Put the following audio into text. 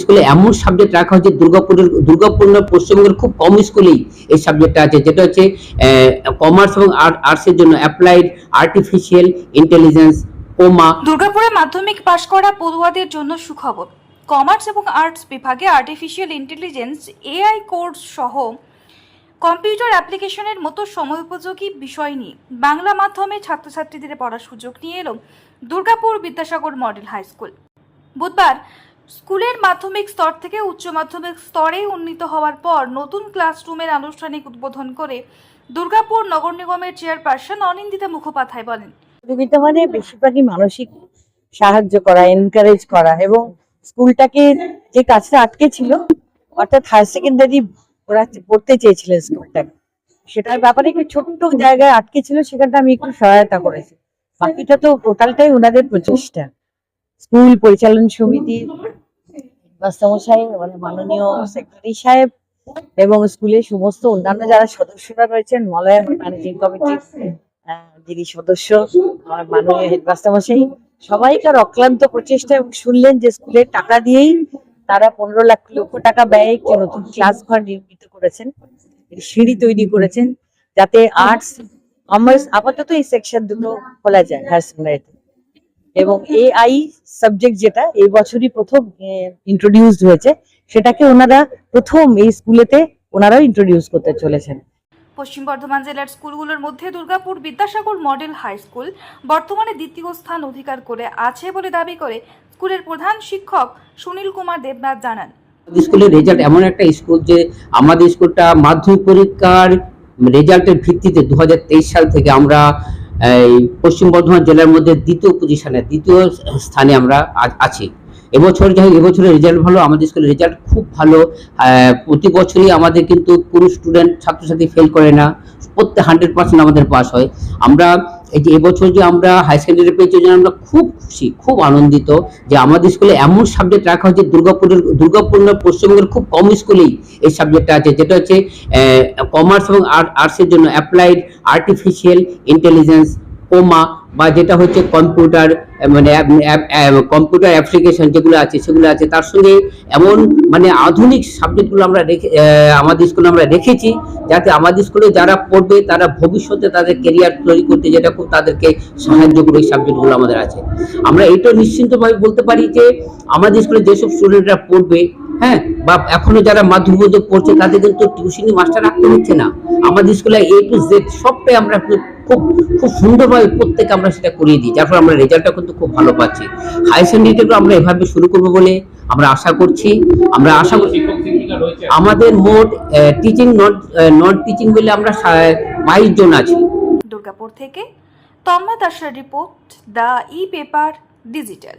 স্কুলে এমন সাবজেক্ট রাখা হয়েছে দুর্গাপুরের দুর্গাপুর পশ্চিমবঙ্গের খুব কম স্কুলেই এই সাবজেক্টটা আছে, যেটা হচ্ছে কমার্স এবং আর্টসের জন্য অ্যাপ্লাইড আর্টিফিশিয়াল ইন্টেলিজেন্স কোমা দুর্গাপুরে মাধ্যমিক পাশ করা পড়ুয়াদের জন্য সুখবর। কমার্স এবং আর্টস বিভাগে আর্টিফিশিয়াল ইন্টেলিজেন্স এআই কোর্স সহ কম্পিউটার অ্যাপ্লিকেশনের মতো সময়োপযোগী বিষয় নিয়ে বাংলা মাধ্যমে ছাত্রছাত্রীদের পড়ার সুযোগ নিয়ে এলো Durgapur Vidyasagar model high school বুধবার স্কুলের মাধ্যমিক স্তর থেকে উচ্চ মাধ্যমিক স্তরে উন্নীত হওয়ার পর নতুন ক্লাসরুমের আনুষ্ঠানিক উদ্বোধন করে দুর্গাপুর নগর নিগমের চেয়ারপারসন অনিন্দিতা মুখোপাধ্যায় বলেন। সহযোগিতা মানে বেশিরভাগই মানসিক সাহায্য করা এনকারেজ করা এবং স্কুলটাকে যে কাজটা আটকে ছিল, অর্থাৎ হায়ার সেকেন্ডারি ওরা পড়তে চেয়েছিলেন স্কুলটাকে। সেটার ব্যাপারে একটু ছোট্ট জায়গায় আটকে ছিল, সেখানটা আমি একটু সহায়তা করেছি। বাকিটা তো টোটালটাই ওনাদের প্রচেষ্টা। স্কুল পরিচালন সমিতি বাস্তামশাই মানে মাননীয় সেক্রেটারি সাহেব এবং স্কুলের সমস্ত অন্যান্য যারা সদস্যরা রয়েছেন মলয় ম্যানেজিং কমিটির যিনি সদস্য, আমার মাননীয় হেডমাস্টারমশাই সবাইকার অক্লান্ত প্রচেষ্টা এবং শুনলেন যে স্কুলের টাকা দিয়েই তারা পনেরো লাখ, লক্ষ টাকা ব্যয়ে একটি নতুন ক্লাস ঘর নির্মিত করেছেন সিঁড়ি তৈরি করেছেন, যাতে আর্টস কমার্স আপাতত এই সেকশন দুটো খোলা যায় হায়ার সেকেন্ডারিতে এবং এআই সাবজেক্ট যেটা এই বছরই প্রথম ইন্ট্রোডিউসড হয়েছে সেটাকে ওনারা প্রথম এই স্কুলেতে ওনারাও ইন্ট্রোডিউস করতে চলেছেন। পশ্চিম বর্ধমান জেলার স্কুলগুলোর মধ্যে Durgapur Vidyasagar model high school বর্তমানে দ্বিতীয় স্থান অধিকার করে আছে বলে দাবি করে স্কুলের প্রধান শিক্ষক সুনীল কুমার দেবনাথ জানান। স্কুলের রেজাল্ট এমন একটা স্কুল যে আমাদের স্কুলটা মাধ্যমিক পরীক্ষার রেজাল্টের ভিত্তিতে দু হাজার তেইশ সাল থেকে আমরা এই পশ্চিম বর্ধমান জেলার মধ্যে দ্বিতীয় পজিশনে দ্বিতীয় স্থানে আমরা আছি। এবছর যাই এবছরের রেজাল্ট ভালো, আমাদের স্কুলের রেজাল্ট খুব ভালো। প্রতি বছরই আমাদের কিন্তু কোনো স্টুডেন্ট ছাত্রছাত্রী ফেল করে না। প্রত্যেক হান্ড্রেড পার্সেন্ট আমাদের পাস হয়। আমরা এই যে এবছর যে আমরা হাই সেকেন্ডারি পেয়েছি জন্য আমরা খুব খুশি, খুব আনন্দিত যে আমাদের স্কুলে এমন সাবজেক্ট রাখা হয়েছে, দুর্গাপুরের, দুর্গাপুর না, পশ্চিমবঙ্গের খুব কম স্কুলেই এই সাবজেক্টটা আছে, যেটা হচ্ছে কমার্স এবং আর্টসের জন্য অ্যাপ্লাইড আর্টিফিশিয়াল ইন্টেলিজেন্স কোমা বা যেটা হচ্ছে কম্পিউটার মানে কম্পিউটার অ্যাপ্লিকেশন যেগুলো আছে, সেগুলো আছে। তার সঙ্গে এমন মানে আধুনিক সাবজেক্টগুলো আমরা রেখে আমাদের স্কুলে আমরা রেখেছি যাতে আমাদের স্কুলে যারা পড়বে, তারা ভবিষ্যতে তাদের কেরিয়ার তৈরি করতে যেটা খুব তাদেরকে সাহায্য করে এই সাবজেক্টগুলো আমাদের আছে। আমরা এটা নিশ্চিন্তভাবে বলতে পারি যে আমাদের স্কুলে যেসব স্টুডেন্টরা পড়বে হ্যাঁ বা এখনও যারা মাধ্যমিক পড়ছে, তাদের কিন্তু টিউশনি মাস্টার রাখতে হচ্ছে না। আমাদের স্কুলে এ টু জেড সবটাই আমরা খুব খুব সুন্দরভাবে প্রত্যেকে আমরা সেটা করিয়ে দিই, যার ফলে আমরা রেজাল্টটা কিন্তু খুব ভালো পাচ্ছি। হাই সেকেন্ডারিটাকে আমরা এভাবে শুরু করব বলে আমরা আশা করছি। আমরা আশা করছি আমাদের মোট টিচিং নট নট টিচিং বলে আমরা বাইশ জন আছি। দুর্গাপুর থেকে তম্মা দাসের report the e paper digital